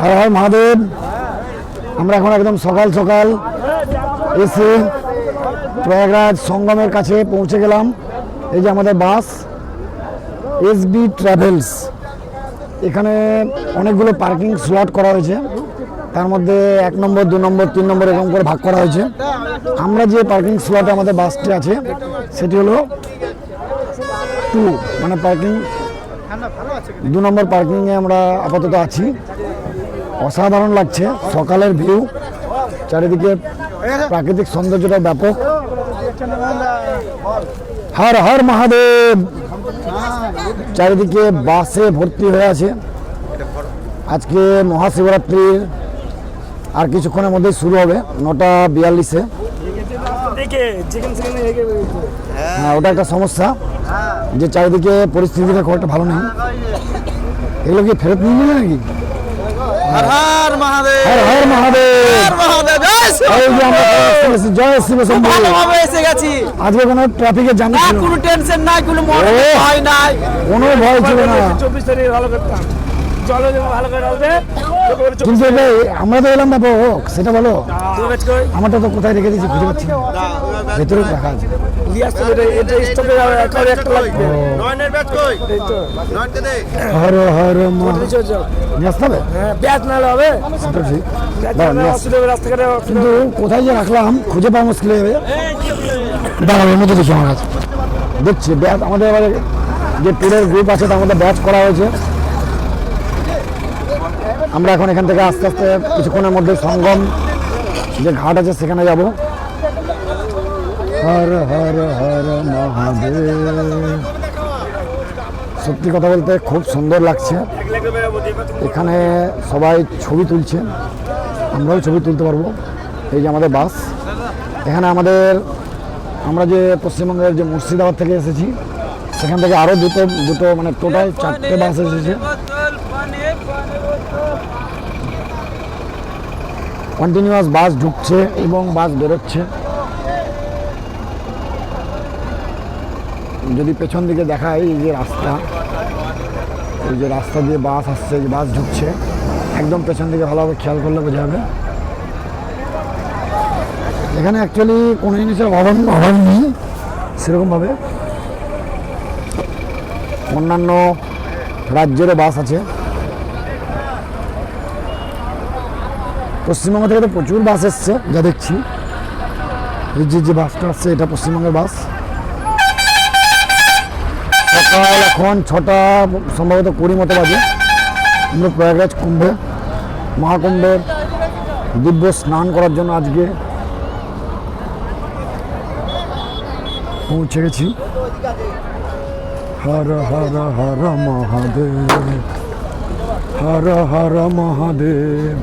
হ্যাঁ হ্যাঁ মহাদেব। আমরা এখন একদম সকাল সকাল এসে প্রয়াগরাজ সঙ্গমের কাছে পৌঁছে গেলাম। এই যে আমাদের বাস এসবি ট্রাভেলস। এখানে অনেকগুলো পার্কিং স্লট করা হয়েছে। তার মধ্যে এক নম্বর, দু নম্বর, তিন নম্বর এরকম করে ভাগ করা হয়েছে। আমরা যে পার্কিং স্লটে আমাদের বাসটি আছে, সেটি হলো টু মানে পার্কিং দু নম্বর পার্কিংয়ে আমরা আপাতত আছি। অসাধারণ লাগছে সকালের ভিউ চারিদিকে প্রাকৃতিক সৌন্দর্যটা ব্যাপক। হর হর মহাদেব! চারিদিকে বাসে ভর্তি হয়ে আছে। আজকে মহাশিবরাত্রির আর কিছুক্ষণের মধ্যেই শুরু হবে নটা বিয়াল্লিশে। হ্যাঁ ওটা একটা সমস্যা। যে চারিদিকে পরিস্থিতিটা খুব একটা ভালো নেই। এগুলো কি ফেরত নিয়ে নাকি? হর হর মহাদেব। হর হর মহাদেব। জয় শিব শম্ভু ভালোভাবে এসে গেছি। আজকে কোনো ট্রাফিকের জাম না কোনো টেনশন নাই কোনো মনে। ভয় নাই। কোনো ভয় ছিল না। চব্বিশ তারিখ ভালো করতাম। যখন ভালো করে কিন্তু আমরা তো এলাম ব্যাপক সেটা বলো। আমারটা তো কোথায় রেখে দিয়েছি খুঁজে পাচ্ছি ভেতরে রাখা আছে। হবে হর হর চল চল হবে? হ্যাঁ হবে। হবে। কিন্তু কোথায় যে রাখলাম খুঁজে পাওয়া মুশকিল হয়ে যাবে। দেখি আমার কাছে দেখছি ব্যাচ আমাদের এবারে যে ট্যুরের গ্রুপ আছে তার মধ্যে ব্যাচ করা হয়েছে। আমরা এখন এখান থেকে আস্তে আস্তে কিছুক্ষণের মধ্যে সঙ্গম যে ঘাট আছে সেখানে যাব। হর হর হর সত্যি কথা বলতে খুব সুন্দর লাগছে। এখানে সবাই ছবি তুলছে। আমরাও ছবি তুলতে পারব। এই যে আমাদের বাস। এখানে আমাদের, আমরা যে পশ্চিমবঙ্গের যে মুর্শিদাবাদ থেকে এসেছি, সেখান থেকে আরও দুটো দুটো মানে টোটাল চারটে বাস এসেছে। কন্টিনিউয়াস বাস ঢুকছে এবং বাস বেরোচ্ছে। যদি পেছন দিকে দেখায় এই যে রাস্তা, এই যে রাস্তা দিয়ে বাস আসছে যে বাস ঢুকছে, একদম পেছন দিকে ভালোভাবে খেয়াল করলে বোঝা যাবে। এখানে অ্যাকচুয়ালি কোনো জিনিসের অভাব অভাব নেই সেরকমভাবে অন্যান্য রাজ্যেরও বাস আছে। পশ্চিমবঙ্গ থেকে তো প্রচুর বাস এসছে, যা দেখছি। যে যে বাসটা আসছে, এটা পশ্চিমবঙ্গের বাস। সকাল এখন ছটা, সম্ভবত কুড়ি মতো বাজে। আমরা প্রয়াগরাজ কুম্ভে মহাকুম্ভের দিব্য স্নান করার জন্য আজকে পৌঁছে গেছি। হর হর হর মহাদেব, হর হর মহাদেব।